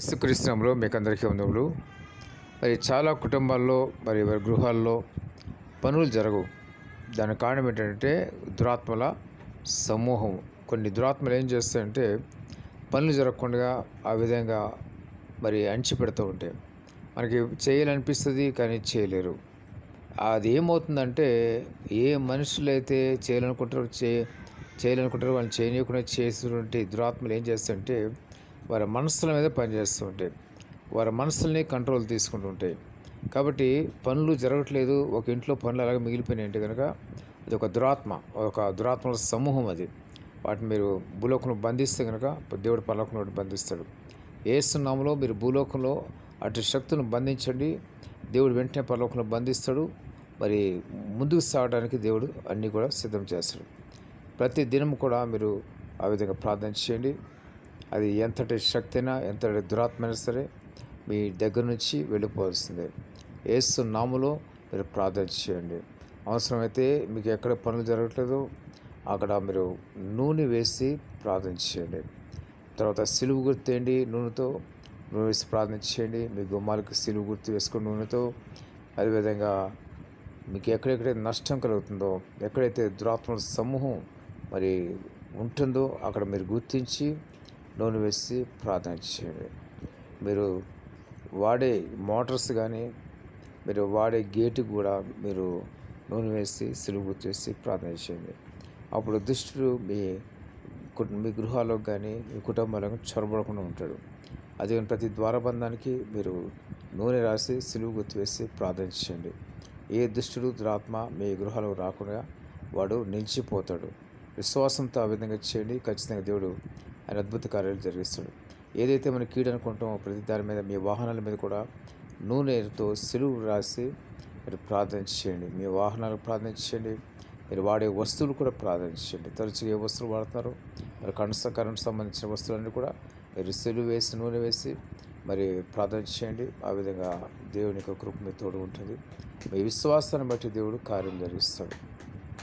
యేసుక్రీస్తునంలో మీకు అందరికీ వందములు మరి చాలా కుటుంబాల్లో మరి వారి గృహాల్లో పనులు జరగవు. దాని కారణం ఏంటంటే దురాత్మల సమూహం. కొన్ని దురాత్మలు ఏం చేస్తాయంటే పనులు జరగకుండా ఆ విధంగా మరి అంచి పెడుతూ ఉంటాయి. మనకి చేయాలనిపిస్తుంది కానీ చేయలేరు. అది ఏమవుతుందంటే ఏ మనుషులైతే చేయాలనుకుంటారో చే చేయాలనుకుంటారో వాళ్ళు చేయనీయకుండా చేసినటువంటి దురాత్మలు ఏం చేస్తాయంటే వారి మనసుల మీద పనిచేస్తూ ఉంటాయి వారి మనసుల్ని కంట్రోల్ తీసుకుంటూ ఉంటాయి కాబట్టి పనులు జరగట్లేదు ఒక ఇంట్లో పనులు అలాగే మిగిలిపోయినాయి అంటే కనుక అది ఒక దురాత్మ ఒక దురాత్మల సమూహం అది. వాటిని మీరు భూలోకంలో బంధిస్తే కనుక దేవుడు పరలోకంలో బంధిస్తాడు. ఏసునామలో మీరు భూలోకంలో అటు శక్తులను బంధించండి. దేవుడు వెంటనే పరలోకంలో బంధిస్తాడు. మరి ముందుకు సాగడానికి దేవుడు అన్నీ కూడా సిద్ధం చేస్తాడు. ప్రతి దినం కూడా మీరు ఆ విధంగా ప్రార్థన చేయండి. అది ఎంతటి శక్తి అయినా ఎంతటి దురాత్మైనా సరే మీ దగ్గర నుంచి వెళ్ళిపోవాల్సిందే. ఏసు నాములో మీరు ప్రార్థన చేయండి. అవసరమైతే మీకు ఎక్కడ పనులు జరగట్లేదు అక్కడ మీరు నూనె వేసి ప్రార్థన చేయండి. తర్వాత సిలువు గుర్తేయండి నూనెతో? నూనె వేసి ప్రార్థన చేయండి. మీ గుమ్మాలకు సిలువు గుర్తు వేసుకుని నూనెతో. అదేవిధంగా మీకు ఎక్కడెక్కడైతే నష్టం కలుగుతుందో ఎక్కడైతే దురాత్మల సమూహం మరి ఉంటుందో అక్కడ మీరు గుర్తించి నూనె వేసి ప్రార్థన చేయండి. మీరు వాడే మోటార్స్ కానీ మీరు వాడే గేటు కూడా మీరు నూనె వేసి సిలువు గుర్తు వేసి ప్రార్థన చేయండి. అప్పుడు దుష్టుడు మీ మీ గృహాలకు కానీ మీ కుటుంబాలకు చొరబడకుండా ఉంటాడు. అదే ప్రతి ద్వారబంధానికి మీరు నూనె రాసి సిలువు గుర్తు వేసి ప్రార్థన చేయండి. ఏ దుష్టుడు దురాత్మ మీ గృహాలకు రాకుండా వాడు నిలిచిపోతాడు. విశ్వాసంతో ఆ విధంగా చేయండి. ఖచ్చితంగా దేవుడు ఆయన అద్భుత కార్యాలు జరిగిస్తాడు. ఏదైతే మనం కీడు అనుకుంటామో ప్రతి దాని మీద మీ వాహనాల మీద కూడా నూనెతో సెలువు రాసి మీరు ప్రార్థన చేయండి. మీ వాహనాలకు ప్రార్థన చేయండి. మీరు వాడే వస్తువులు కూడా ప్రార్థన చేయండి. తరచుగా ఏ వస్తువులు వాడుతున్నారో? మరి కరెంట్ కరెంట్ సంబంధించిన వస్తువులన్నీ కూడా మీరు సెలువు వేసి నూనె వేసి మరి ప్రార్థన చేయండి. ఆ విధంగా దేవుని యొక్క కృప మీ తోడు ఉంటుంది. మీ విశ్వాసాన్ని బట్టి దేవుడు కార్యం జరిగిస్తాడు.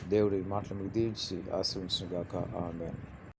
దేవుడు ఈ మాటలు మీకు దీవించి ఆశ్రయించిన గాక ఆమె